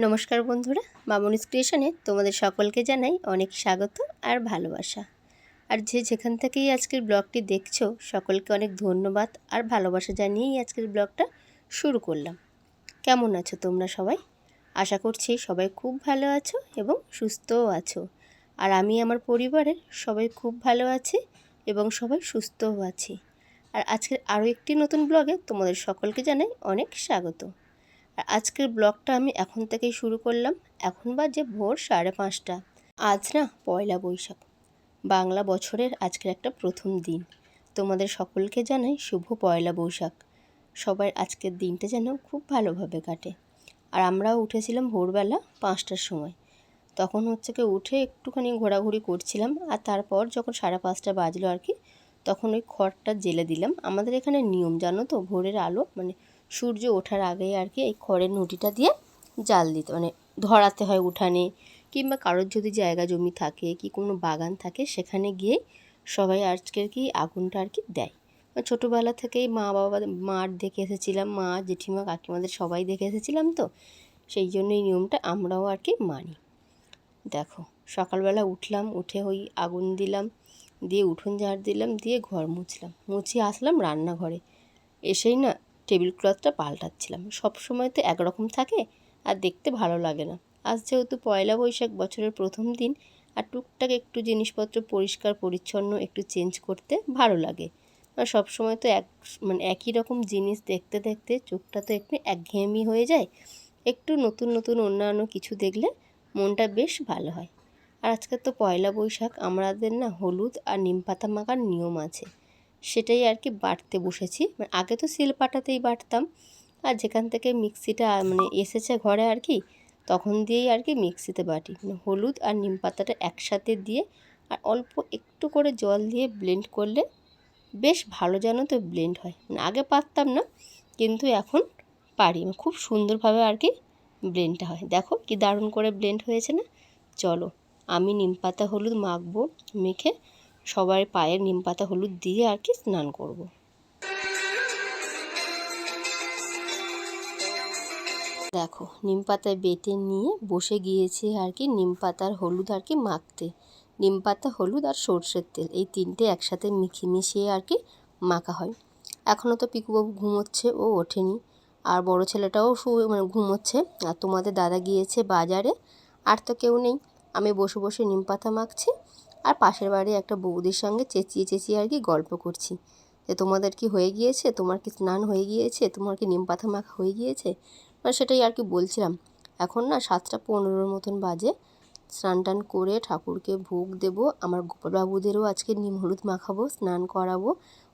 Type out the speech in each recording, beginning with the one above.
নমস্কার বন্ধুরা মামনিস ক্রিয়েশনে তোমাদের সকলকে জানাই অনেক স্বাগত আর ভালোবাসা। আর যে যেখান থেকেই আজকের ব্লগটি দেখছ, সকলকে অনেক ধন্যবাদ আর ভালোবাসা জানিয়েই আজকের ব্লগটা শুরু করলাম। কেমন আছো তোমরা সবাই? আশা করছি সবাই খুব ভালো আছো এবং সুস্থও আছো। আর আমি আমার পরিবারের সবাই খুব ভালো আছি এবং সবাই সুস্থও আছি। আর আজকের আরও একটি নতুন ব্লগে তোমাদের সকলকে জানাই অনেক স্বাগত। আজকের ব্লগটা আমি এখন থেকেই শুরু করলাম। এখন বাজে ভোর সাড়ে পাঁচটা। আজ না পয়লা বৈশাখ। বাংলা বছরের আজকের একটা প্রথম দিন। তোমাদের সকলকে জানাই শুভ পয়লা বৈশাখ। সবার আজকের দিনটা যেন খুব ভালোভাবে কাটে। আর আমরাও উঠেছিলাম ভোরবেলা পাঁচটার সময়। তখন হচ্ছে কি উঠে একটুখানি ঘোরাঘুরি করছিলাম। আর তারপর যখন সাড়ে পাঁচটা বাজলো আর কি, তখন ওই খড়টা জেলে দিলাম। আমাদের এখানে নিয়ম জানো তো, ভোরের আলো মানে সূর্য ওঠার আগেই আর কি এই খড়ের নুটিটা দিয়ে জাল দিতে মানে ধরাতে হয় উঠানে কিংবা কারোর যদি জায়গা জমি থাকে কি কোনো বাগান থাকে সেখানে গিয়ে সবাই আজকের কি আগুনটা আর কি দেয়। ছোটোবেলা থেকেই মা বাবা মার দেখে এসেছিলাম, মা, জেঠিমা, কাকিমাদের সবাই দেখে এসেছিলাম তো, সেই জন্য এই নিয়মটা আমরাও আর কি মানি। দেখো, সকালবেলা উঠলাম, উঠে ওই আগুন দিলাম, দিয়ে উঠোন ঝাড় দিলাম, দিয়ে ঘর মুছলাম মুছিয়ে আসলাম রান্নাঘরে। এসেই না টেবিল ক্লথটা পাল্টাচ্ছিলাম। সব সময় তো একরকম থাকে আর দেখতে ভালো লাগে না। আজ যেহেতু পয়লা বৈশাখ বছরের প্রথম দিন, আর টুকটাক একটু জিনিসপত্র পরিষ্কার, পরিচ্ছন্ন একটু চেঞ্জ করতে ভালো লাগে। আর সব সময় তো এক মানে একই রকম জিনিস দেখতে দেখতে চোখটা তো একটু একঘেয়েমি হয়ে যায়। একটু নতুন নতুন অন্যান্য কিছু দেখলে মনটা বেশ ভালো হয়। আর আজকে তো পয়লা বৈশাখ, আমাদের না হলুদ আর নিম পাতা মাখার নিয়ম আছে। সেটাই আর কি বাটতে বসেছি। মানে আগে তো শিল পাটাতেই বাটতাম। আর যেখান থেকে মিক্সিটা মানে এসেছে ঘরে আর কি, তখন দিয়েই আর কি মিক্সিতে বাটি। মানে হলুদ আর নিম পাতাটা একসাথে দিয়ে আর অল্প একটু করে জল দিয়ে ব্লেন্ড করলে বেশ ভালো যেন তো ব্লেন্ড হয়। মানে আগে পারতাম না, কিন্তু এখন পারি। মানে খুব সুন্দরভাবে আর কি ব্লেন্ডটা হয়। দেখো কি দারুণ করে ব্লেন্ড হয়েছে না? চলো, আমি নিম পাতা, হলুদ মাখবো, মেখে সবার পায়ে নিম পাতা হলুদ দিয়ে আর কি স্নান করব। দেখো, নিম পাতা বেটে নিয়ে বসে গিয়েছে আর কি নিম পাতার হলুদ আর কি মাখতে। নিম পাতা, হলুদ আর সর্ষের তেল, এই তিনটে একসাথে মিখি মিশিয়ে আর কি মাখা হয়। এখনও তো পিকুবাবু ঘুমোচ্ছে, ও ওঠেনি। আর বড় ছেলেটাও শুয়ে মানে ঘুমোচ্ছে। আর তোমাদের দাদা গিয়েছে বাজারে, আর তো কেউ নেই। আমি বসে বসে নিম পাতা মাখছি। আর পাশের বাড়ি একটা বৌদির সঙ্গে চেঁচিয়ে চেঁচিয়ে আর কি গল্প করছি। যে তোমাদের কি হয়ে গিয়েছে? তোমার কি স্নান হয়ে গিয়েছে? তোমার কি নিম পাতা মাখা হয়ে গিয়েছে? মানে সেটাই আর কি বলছিলাম। এখন না সাতটা পনেরোর মতন বাজে। স্নান টান করে ঠাকুরকে ভোগ দেব। আমার গোপালবাবুদেরও আজকে নিম হলুদ মাখাবো, স্নান করাবো।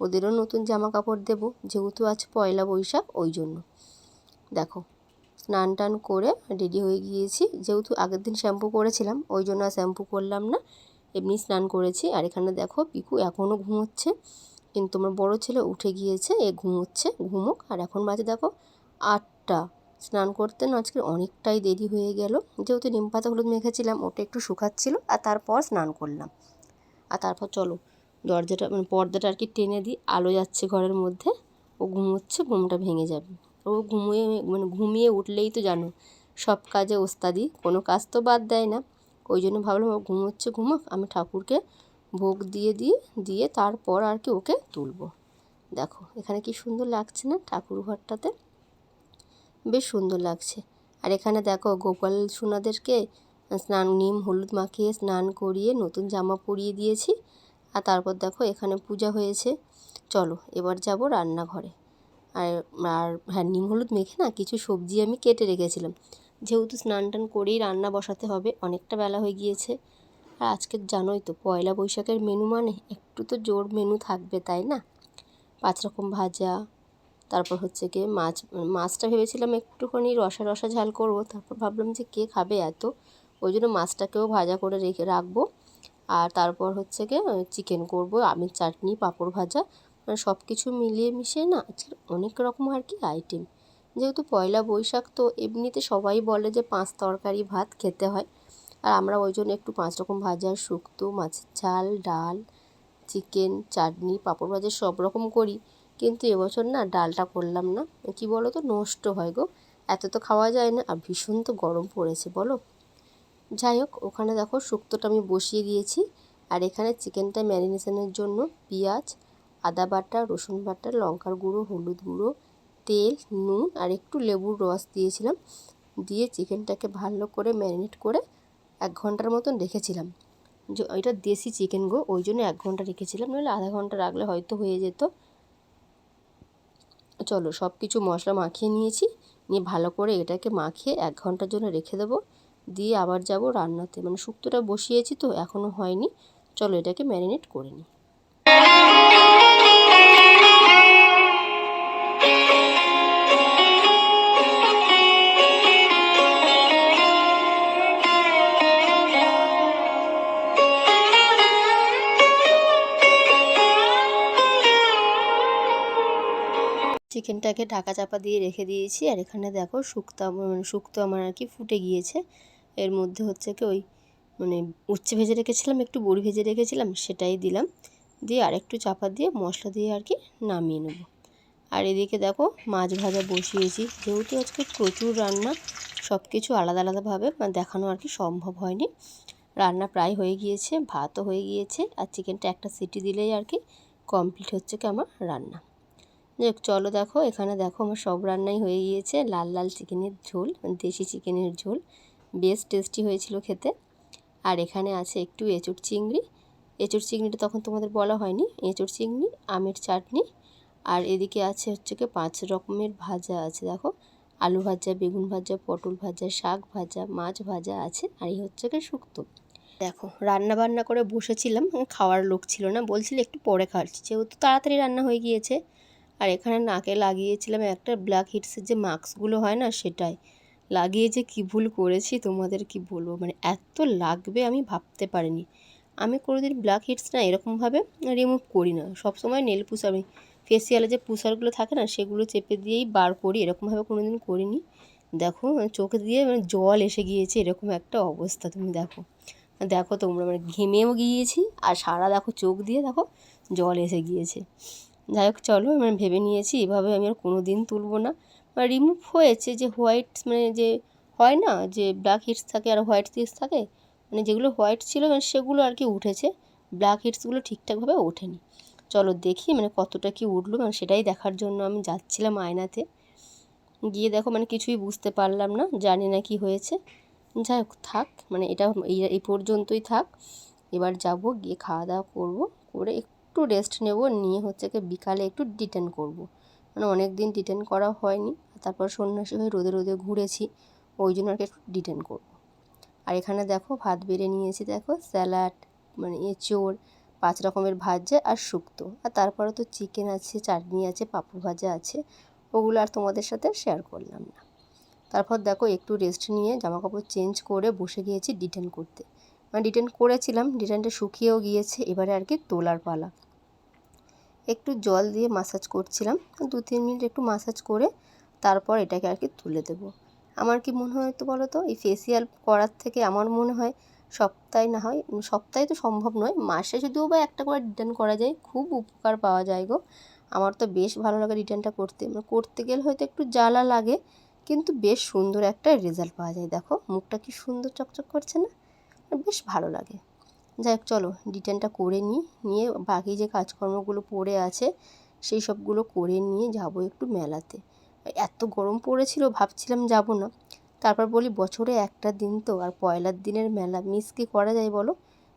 ওদেরও নতুন জামা কাপড় দেবো, যেহেতু আজ পয়লা বৈশাখ, ওই জন্য। দেখো, স্নান টান করে রেডি হয়ে গিয়েছি। যেহেতু আগের দিন শ্যাম্পু করেছিলাম, ওই জন্য শ্যাম্পু করলাম না। এমনি স্নান করেছি। আর এখানে দেখো পিকু এখনও ঘুমোচ্ছে। কিন্তু আমার বড় ছেলে উঠে গিয়েছে, এ ঘুমোচ্ছে, ঘুমুক। আর এখন বাজে দেখো আটটা। স্নান করতে না আজকে অনেকটাই দেরি হয়ে গেল। যেহেতু নিম পাতা হলুদ মেখেছিলাম, ওটা একটু শুকাচ্ছিল। আর তারপর স্নান করলাম। আর তারপর চলো, দরজাটা মানে পর্দাটা আর কি টেনে দিই। আলো যাচ্ছে ঘরের মধ্যে। ও ঘুমোচ্ছে, ঘুমটা ভেঙে যাবে। ও ঘুমিয়ে মানে ঘুমিয়ে উঠলেই তো জানো, সব কাজে ওস্তাদি। কোনো কাজ তো বাদ দেয় না। ওই জন্য ভাবলাম ও ঘুমোচ্ছে ঘুমোক, আমি ঠাকুরকে ভোগ দিয়ে দিয়ে দিয়ে তারপর আর কি ওকে তুলব। দেখো, এখানে কি সুন্দর লাগছে না ঠাকুর ঘরটাতে? বেশ সুন্দর লাগছে। আর এখানে দেখো গোপাল সোনাদেরকে স্নান, নিম, হলুদ মাখিয়ে স্নান করিয়ে নতুন জামা পরিয়ে দিয়েছি। আর তারপর দেখো এখানে পূজা হয়েছে। চলো, এবার যাব রান্নাঘরে। আর আর হ্যাঁ নিম, হলুদ মেখে না কিছু সবজি আমি কেটে রেখেছিলাম। যেহেতু স্নান টান করেই রান্না বসাতে হবে, অনেকটা বেলা হয়ে গিয়েছে। আর আজকে জানোই তো, পয়লা বৈশাখের মেনু মানে একটু তো জোর মেনু থাকবে, তাই না? পাঁচ রকম ভাজা, তারপর হচ্ছে গিয়ে মাছ, মাছটা ভেবেছিলাম একটুখানি রসা রসা ঝাল করব, তারপর ভাবলাম যে কে খাবে এত? ওই জন্য মাছটাকেও ভাজা করে রেখে রাখব। আর তারপর হচ্ছে গিয়ে চিকেন করব আমি চাটনি, পাঁপড় ভাজা মানে সব কিছু মিলিয়ে মিশিয়ে না আজকে অনেক রকম আর কি আইটেম যেহেতু পয়লা বৈশাখ, তো এমনিতে সবাই বলে যে পাঁচ তরকারি ভাত খেতে হয়। আর আমরা ওই জন্য একটু পাঁচ রকম ভাজা, শুক্তো, মাছের ঝাল, ডাল, চিকেন, চাটনি, পাঁপড় ভাজা সব রকম করি। কিন্তু এবছর না ডালটা করলাম না। কি বলো তো নষ্ট হয় গো। এত তো খাওয়া যায় না, আর ভীষণ তো গরম পড়েছে, বলো। যাই হোক, ওখানে দেখো শুক্তোটা আমি বসিয়ে দিয়েছি। আর এখানে চিকেনটা ম্যারিনেশনের জন্য পেঁয়াজ, আদা বাটা, রসুন বাটা, লঙ্কার গুঁড়ো, হলুদ গুঁড়ো তেল, নুন আর একটু লেবুর রস দিয়েছিলাম। দিয়ে চিকেনটাকে ভালো করে ম্যারিনেট করে এক ঘণ্টার মতন রেখেছিলাম। ওইটা দেশি চিকেন গো, ওই জন্য এক ঘণ্টা রেখেছিলাম। নইলে আধা ঘণ্টা রাখলে হয়তো হয়ে যেত। চলো সব কিছু মশলা মাখিয়ে নিয়েছি। নিয়ে ভালো করে এটাকে মাখিয়ে এক ঘণ্টার জন্য রেখে দেবো। দিয়ে আবার যাব রান্নাতে। মানে শুক্তোটা বসিয়েছি তো এখনও হয়নি। চলো এটাকে ম্যারিনেট করে নিই। চিকেনটাকে ঢাকা চাপা দিয়ে রেখে দিয়েছি। আর এখানে দেখো শুক্তো শুক্তো আমার আর কি ফুটে গিয়েছে। এর মধ্যে হচ্ছে কি ওই মানে উচ্ছে ভেজে রেখেছিলাম, একটু বড়ি ভেজে রেখেছিলাম, সেটাই দিলাম। দিয়ে আর একটু চাপা দিয়ে মশলা দিয়ে আর কি নামিয়ে নেব। আর এদিকে দেখো মাছ ভাজা বসিয়েছি। যেহেতু আজকে প্রচুর রান্না সব কিছু আলাদা আলাদাভাবে দেখানো আর কি সম্ভব হয়নি। রান্না প্রায় হয়ে গিয়েছে, ভাতও হয়ে গিয়েছে, আর চিকেনটা একটা সিটি দিলেই আর কি কমপ্লিট হচ্ছে কি আমার রান্না। চলো দেখো, এখানে দেখো আমার সব রান্নাই হয়ে গিয়েছে। লাল লাল চিকেনের ঝোল মানে দেশি চিকেনের ঝোল। বেশ টেস্টি হয়েছিল খেতে। আর এখানে আছে একটু এঁচুর চিংড়ি। এঁচুর চিংড়িটা তখন তোমাদের বলা হয়নি। এঁচুর চিংড়ি, আমের চাটনি। আর এদিকে আছে হচ্ছে কি পাঁচ রকমের ভাজা আছে, দেখো। আলু ভাজা, বেগুন ভাজা, পটল ভাজা, শাক ভাজা, মাছ ভাজা আছে। আর এই হচ্ছে কি শুক্তো। দেখো, রান্না বান্না করে বসেছিলাম খাওয়ার লোক ছিল না। বলছিল একটু পরে খাচ্ছি। যেহেতু তাড়াতাড়ি রান্না হয়ে গিয়েছে। আর এখানে নাকে লাগিয়েছিলাম একটা ব্ল্যাক হিটসের যে মাস্কগুলো হয় না সেটাই। লাগিয়ে যে কী ভুল করেছি তোমাদের কি বলব? মানে এত লাগবে আমি ভাবতে পারিনি। আমি কোনোদিন ব্ল্যাক হিটস না এরকমভাবে রিমুভ করি না। সবসময় নেল পুষ আমি ফেসিয়ালে যে পুষারগুলো থাকে না সেগুলো চেপে দিয়েই বার করি, এরকমভাবে কোনো দিন করিনি। দেখো মানে চোখ দিয়ে মানে জল এসে গিয়েছে, এরকম একটা অবস্থা তুমি দেখো। দেখো তোমরা মানে ঘেমেও গিয়েছি, আর সারা দেখো চোখ দিয়ে দেখো জল এসে গিয়েছে। যাই হোক, চলো মানে ভেবে নিয়েছি, এভাবে আমি আর কোনো দিন তুলবো না। রিমুভ হয়েছে যে হোয়াইট মানে যে হয় না, যে ব্ল্যাক হিটস থাকে আর হোয়াইট হিটস থাকে মানে যেগুলো হোয়াইট ছিল মানে সেগুলো আর কি উঠেছে। ব্ল্যাক হিটসগুলো ঠিকঠাকভাবে ওঠেনি। চলো দেখি মানে কতটা কি উঠল মানে সেটাই দেখার জন্য আমি যাচ্ছিলাম আয়নাতে। গিয়ে দেখো মানে কিছুই বুঝতে পারলাম না, জানি না কি হয়েছে। যাই হোক, থাক মানে এটা এই পর্যন্তই থাক। এবার যাব, গিয়ে খাওয়া দাওয়া করব, করে একটু রেস্ট নেব, নিয়ে হচ্ছে কি বিকালে একটু ডিটেন করব। মানে অনেক দিন ডিটেন করা হয়নি, তারপর সন্ন্যাসী হয়ে রোদে রোদে ঘুরেছি, ওই জন্য আর কি একটু ডিটেন করব। আর এখানে দেখো ভাত বেড়ে নিয়েছি, দেখো স্যালাড মানে এঁচোড় পাঁচ রকমের ভাজা আর শুক্তো আর তারপরে তো চিকেন আছে, চাটনি আছে, পাঁপড় ভাজা আছে, ওগুলো আর তোমাদের সাথে শেয়ার করলাম না তারপর দেখো একটু রেস্ট নিয়ে জামা কাপড় চেঞ্জ করে বসে গিয়েছি ডিটেন করতে মানে ডিটেন করেছিলাম ডিটেনটা শুকিয়েও গিয়েছে, এবারে আর কি তোলার পালা একটু জল দিয়ে মাসাজ করছিলাম। দু, তিন মিনিট একটু মাসাজ করে তারপর এটাকে আর কি তুলে দেবো। আমার কি মনে হয় তো বলো তো? এই ফেসিয়াল করার থেকে আমার মনে হয় সপ্তাহে না হয় সপ্তাহে তো সম্ভব নয়। মাসে যদিও বা একটা করে রিটার্ন করা যায়, খুব উপকার পাওয়া যায় গো। আমার তো বেশ ভালো লাগে রিটার্নটা করতে। মানে করতে গেলে হয়তো একটু জ্বালা লাগে, কিন্তু বেশ সুন্দর একটা রেজাল্ট পাওয়া যায়। দেখো, মুখটা কি সুন্দর চকচক করছে না? বেশ ভালো লাগে। যাই হোক চলো রিটার্নটা করে নিই। নিয়ে বাকি যে কাজকর্মগুলো পড়ে আছে, সেই সবগুলো করে নিয়ে যাব একটু মেলাতে। এত গরম পড়েছিল, ভাবছিলাম যাব না। তারপর বলি, বছরে একটা দিন তো, আর পয়লার দিনের মেলা। মিস কি করা যায় বলো?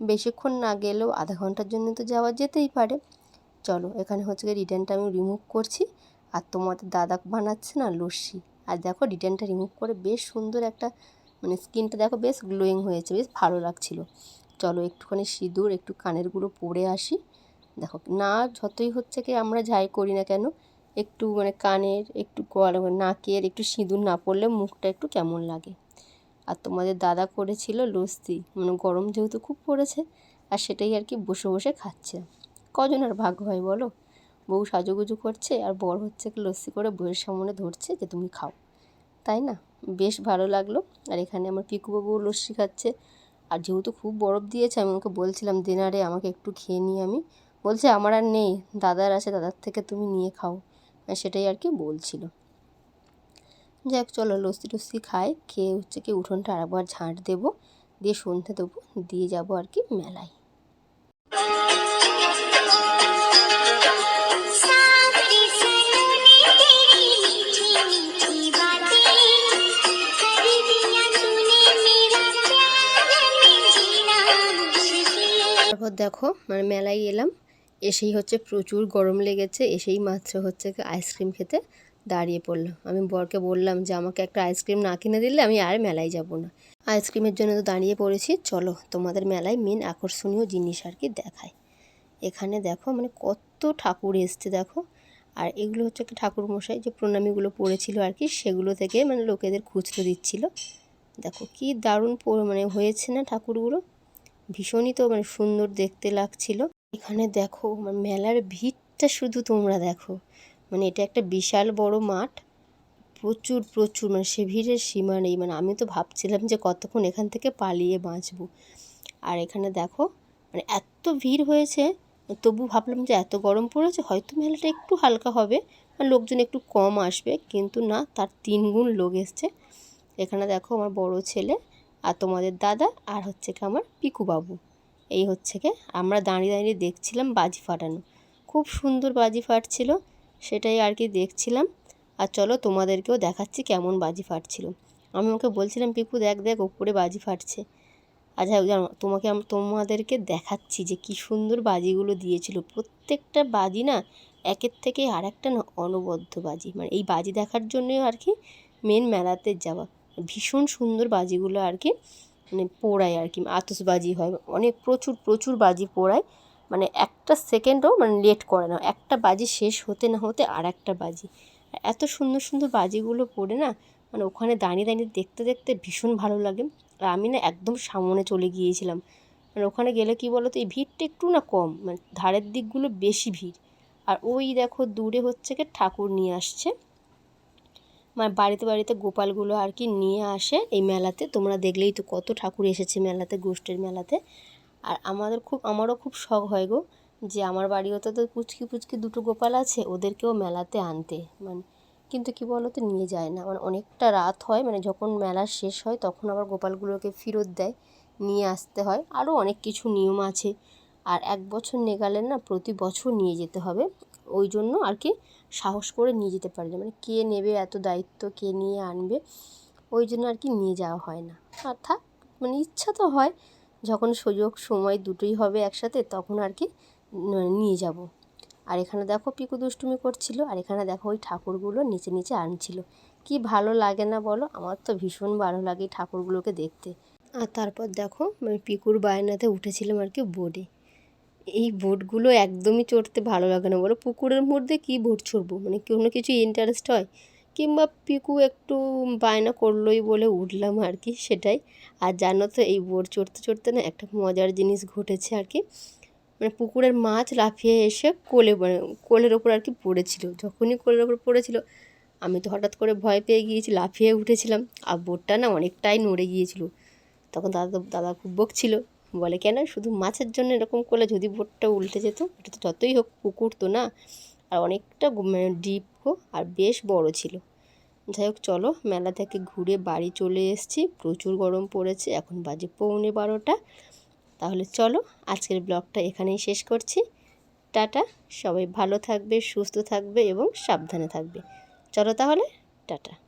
বেশিক্ষণ না গেলেও আধা ঘণ্টার জন্য তো যাওয়া যেতেই পারে। চলো, এখানে হচ্ছে রিটার্নটা আমি রিমুভ করছি। আর তোমাদের দাদা বানাচ্ছে না লস্যি। আর দেখো রিটার্নটা রিমুভ করে বেশ সুন্দর একটা মানে স্কিনটা দেখো, বেশ গ্লোয়িং হয়েছে, বেশ ভালো লাগছিল। চলো একটুখানি সিঁদুর, একটু কানের গুঁড়ো পরে আসি। দেখো, না যতই হচ্ছে কি আমরা যাই করি না কেন, একটু মানে কানের, একটু গলা নাকের একটু সিঁদুর না পড়লে মুখটা একটু কেমন লাগে। আর তোমাদের দাদা করেছিল লস্যি মানে গরম যেহেতু খুব পড়েছে, আর সেটাই আর কি বসে বসে খাচ্ছে। কজন আর ভাগ্য হয় বলো? বউ সাজুগুজু করছে, আর বর হচ্ছে কি লস্যি করে বউয়ের সামনে ধরছে যে তুমি খাও। তাই না? বেশ ভালো লাগল। আর এখানে আমার পিকুবাবুও লস্যি খাচ্ছে। আর যেহেতু খুব বরফ দিয়েছে, আমি ওকে বলছিলাম, দিনারে আমাকে একটু খেয়ে নিই আমি। বলছে, আমার আর নেই, দাদার আছে, দাদার থেকে তুমি নিয়ে খাও। সেটাই আর কি বলছিল। যাক, চলো, লস্যি টস্যি খাই, খেয়ে হচ্ছে কি উঠোনটা আরেকবার ঝাঁট দেবো, দিয়ে সন্ধে দেবো, দিয়ে যাব আর কি মেলায়। তারপর দেখো মানে মেলায় এলাম, এসেই হচ্ছে প্রচুর গরম লেগেছে, এসেই মাত্র হচ্ছে আইসক্রিম খেতে দাঁড়িয়ে পড়লাম। আমি বরকে বললাম যে, আমাকে একটা আইসক্রিম না কিনে দিলে আমি আর মেলায় যাব না। আইসক্রিমের জন্য তো দাঁড়িয়ে পড়েছি। চলো, তোমাদের মেলায় মেন আকর্ষণীয় জিনিস আর কি দেখায় এখানে দেখো মানে কত ঠাকুর এসছে দেখো। আর এগুলো হচ্ছে একটা ঠাকুর মশাই যে প্রণামীগুলো পড়েছিল আর কি, সেগুলো থেকে মানে লোকেদের খুচরো দিচ্ছিল। দেখো কি দারুণ মানে হয়েছে না ঠাকুরগুলো? ভীষণই তো মানে সুন্দর দেখতে লাগছিল। এখানে দেখো মানে মেলার ভিড়টা শুধু তোমরা দেখো। মানে এটা একটা বিশাল বড় মাঠ। প্রচুর প্রচুর মানে সে ভিড়ের সীমা নেই। মানে আমি তো ভাবছিলাম যে কতক্ষণ এখান থেকে পালিয়ে বাঁচবো। আর এখানে দেখো মানে এত ভিড় হয়েছে, তবু ভাবলাম যে এত গরম পড়েছে, হয়তো মেলাটা একটু হালকা হবে, আর লোকজন একটু কম আসবে। কিন্তু না, তার তিন গুণ লোক এসছে। এখানে দেখো আমার বড় ছেলে আর তোমাদের দাদা আর হচ্ছে কি আমার পিকু বাবু এই হচ্ছে কি আমরা দাঁড়িয়ে দাঁড়িয়ে দেখছিলাম বাজি ফাটানো। খুব সুন্দর বাজি ফাটছিল, সেটাই আর কি দেখছিলাম। আর চলো তোমাদেরকেও দেখাচ্ছি কেমন বাজি ফাটছিল। আমি ওকে বলছিলাম, পিকু, দেখ দেখ, ওপরে বাজি ফাটছে। হোক তোমাকে তোমাদেরকে দেখাচ্ছি যে কি সুন্দর বাজিগুলো দিয়েছিল। প্রত্যেকটা বাজি না একের থেকে আর একটা না অনবদ্য বাজি। মানে এই বাজি দেখার জন্যই আর কি মেন মেলাতে যাওয়া। ভীষণ সুন্দর বাজিগুলো আর কি মানে পোড়ায় আর কি আতসবাজি হয়, অনেক প্রচুর প্রচুর বাজি পোড়ায় মানে একটা সেকেন্ডও মানে লেট করে না, একটা বাজি শেষ হতে না হতে আর একটা বাজি। এত সুন্দর সুন্দর বাজিগুলো পড়ে না মানে ওখানে দাঁড়িয়ে দাঁড়িয়ে দেখতে দেখতে ভীষণ ভালো লাগে। আর আমি না একদম সামনে চলে গিয়েছিলাম মানে ওখানে গেলে কি বলো তো এই ভিড়টা একটু না কম মানে ধারের দিকগুলো বেশি ভিড়। আর ওই দেখো দূরে হচ্ছে কি ঠাকুর নিয়ে আসছে। মানে বাড়িতে বাড়িতে গোপালগুলো আর কি নিয়ে আসে এই মেলাতে। তোমরা দেখলেই তো কত ঠাকুর এসেছে মেলাতে, গোষ্ঠীর মেলাতে। আর আমাদের খুব, আমারও খুব শখ হয় গো যে আমার বাড়িতে তো পুচকি পুচকি দুটো গোপাল আছে, ওদেরকেও মেলাতে আনতে। মানে কিন্তু কি বলো তো নিয়ে যায় না। মানে অনেকটা রাত হয় মানে যখন মেলা শেষ হয় তখন আবার গোপালগুলোকে ফেরত দেয়, নিয়ে আসতে হয়। আরও অনেক কিছু নিয়ম আছে। আর এক বছর নেগালে না প্রতি বছর নিয়ে যেতে হবে। ওই জন্য আর কি সাহস করে নিয়ে যেতে পারি না। মানে কে নেবে, এত দায়িত্ব কে নিয়ে আনবে, ওই জন্য আর কি নিয়ে যাওয়া হয় না। আর থাক মানে ইচ্ছা তো হয়, যখন সুযোগ সময় দুটোই হবে একসাথে তখন আর কি নিয়ে যাব। আর এখানে দেখো পিকু দুষ্টুমি করছিল, আর এখানে দেখো ওই ঠাকুরগুলো নিচে নিচে আনছিল। কি ভালো লাগে না বলো? আমার তো ভীষণ ভালো লাগে ঠাকুরগুলোকে দেখতে। আর তারপর দেখো মানে পিকুর বায়নাতে উঠেছিলাম আর কি বোর্ডে। এই বোটগুলো একদমই চড়তে ভালো লাগে না। বলো, পুকুরের মধ্যে কী বোট চড়বো? মানে কোনো কিছু ইন্টারেস্ট হয়? কিংবা পিকু একটু বায়না করলোই বলে উঠলাম আর কি সেটাই। আর জানো তো, এই বোট চড়তে চড়তে না একটা মজার জিনিস ঘটেছে আর কি। মানে পুকুরের মাছ লাফিয়ে এসে কোলে মানে কোলের ওপর আর কি পড়েছিল। যখনই কোলের ওপর পড়েছিল, আমি তো হঠাৎ করে ভয় পেয়ে গিয়েছি, লাফিয়ে উঠেছিলাম। আর বোটটা না অনেকটাই নড়ে গিয়েছিল। তখন দাদা দাদা খুব বকছিল। বলে, কেন? শুধু মাছের জন্য এরকম করলে যদি বোটটা উল্টে যেত, এটা তো যতই হোক পুকুর তো না। আর অনেকটা মানে ডিপও আর বেশ বড় ছিল। যাই হোক, চলো মেলা থেকে ঘুরে বাড়ি চলে এসেছি। প্রচুর গরম পড়েছে, এখন বাজে পৌনে বারোটা। তাহলে চলো আজকের ব্লগটা এখানেই শেষ করছি। টাটা! সবাই ভালো থাকবে, সুস্থ থাকবে এবং সাবধানে থাকবে। চলো তাহলে, টাটা!